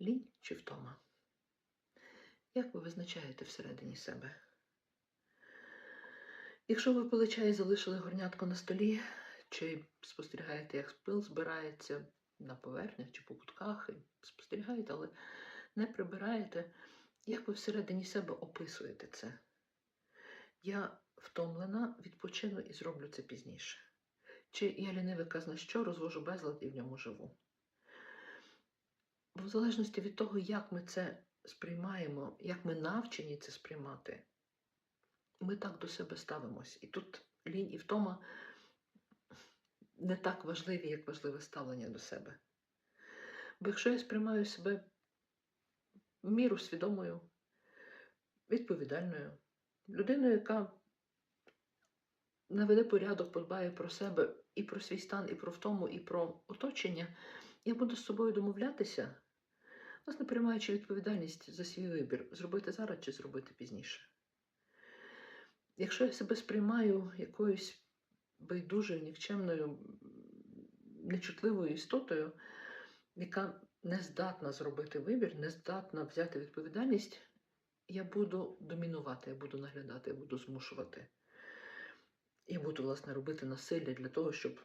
Лінь чи втома? Як ви визначаєте всередині себе? Якщо ви пили чай і залишили горнятко на столі, чи спостерігаєте, як пил збирається на поверхнях чи по кутках, і спостерігаєте, але не прибираєте, як ви всередині себе описуєте це? Я втомлена, відпочину і зроблю це пізніше. Чи я лінивий казна що, розвожу безлад і в ньому живу. В залежності від того, як ми це сприймаємо, як ми навчені це сприймати, ми так до себе ставимось. І тут лінь і втома не так важливі, як важливе ставлення до себе. Бо якщо я сприймаю себе в міру свідомою, відповідальною, людиною, яка наведе порядок, подбає про себе і про свій стан, і про втому, і про оточення, я буду з собою домовлятися, власне, приймаючи відповідальність за свій вибір, зробити зараз чи зробити пізніше. Якщо я себе сприймаю якоюсь байдужою, нікчемною, нечутливою істотою, яка не здатна зробити вибір, не здатна взяти відповідальність, я буду домінувати, я буду наглядати, я буду змушувати. Я буду, власне, робити насилля для того, щоб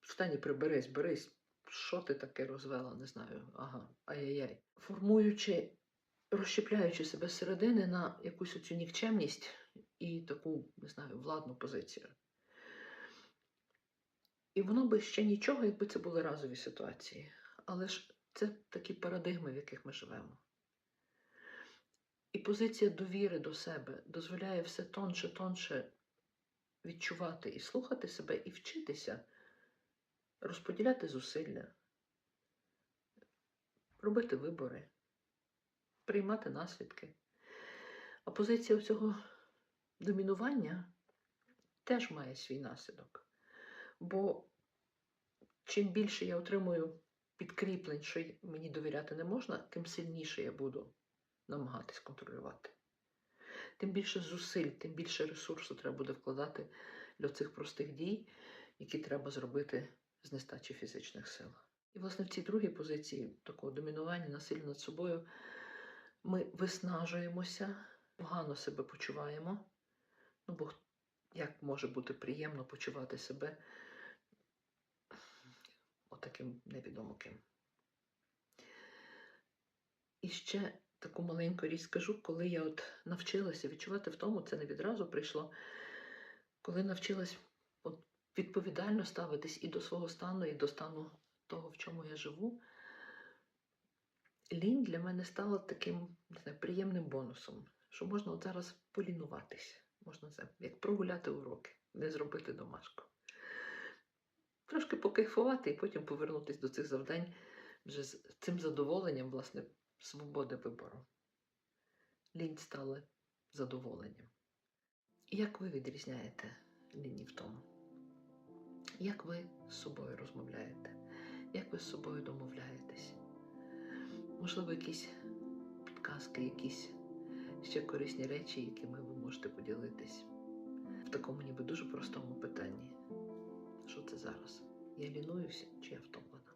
встань і приберись, берись, що ти таке розвела, не знаю. Ага, ай-яй-яй. Формуючи, розщепляючи себе зсередини на якусь оцю нікчемність і таку, не знаю, владну позицію. І воно би ще нічого, якби це були разові ситуації. Але ж це такі парадигми, в яких ми живемо. І позиція довіри до себе дозволяє все тонше, тонше відчувати і слухати себе, і вчитися розподіляти зусилля, робити вибори, приймати наслідки. А позиція цього домінування теж має свій наслідок. Бо чим більше я отримую підкріплень, що мені довіряти не можна, тим сильніше я буду намагатись контролювати. Тим більше зусиль, тим більше ресурсу треба буде вкладати для цих простих дій, які треба зробити з нестачі фізичних сил. І, власне, в цій другій позиції такого домінування, насилля над собою, ми виснажуємося, погано себе почуваємо. Ну, бо як може бути приємно почувати себе отаким невідомо ким. І ще таку маленьку річ скажу, коли я от навчилася відчувати в тому, це не відразу прийшло, коли навчилась відповідально ставитись і до свого стану, і до стану того, в чому я живу, лінь для мене стала таким не знаю, приємним бонусом, що можна от зараз полінуватися. Можна це як прогуляти уроки, не зробити домашку. Трошки покайфувати і потім повернутися до цих завдань вже з цим задоволенням, власне, свободи вибору. Лінь стала задоволенням. Як ви відрізняєте лінь в тому? Як ви з собою розмовляєте? Як ви з собою домовляєтесь? Можливо, якісь підказки, якісь ще корисні речі, якими ви можете поділитись в такому ніби дуже простому питанні. Що це зараз? Я лінуюся чи я втомлена?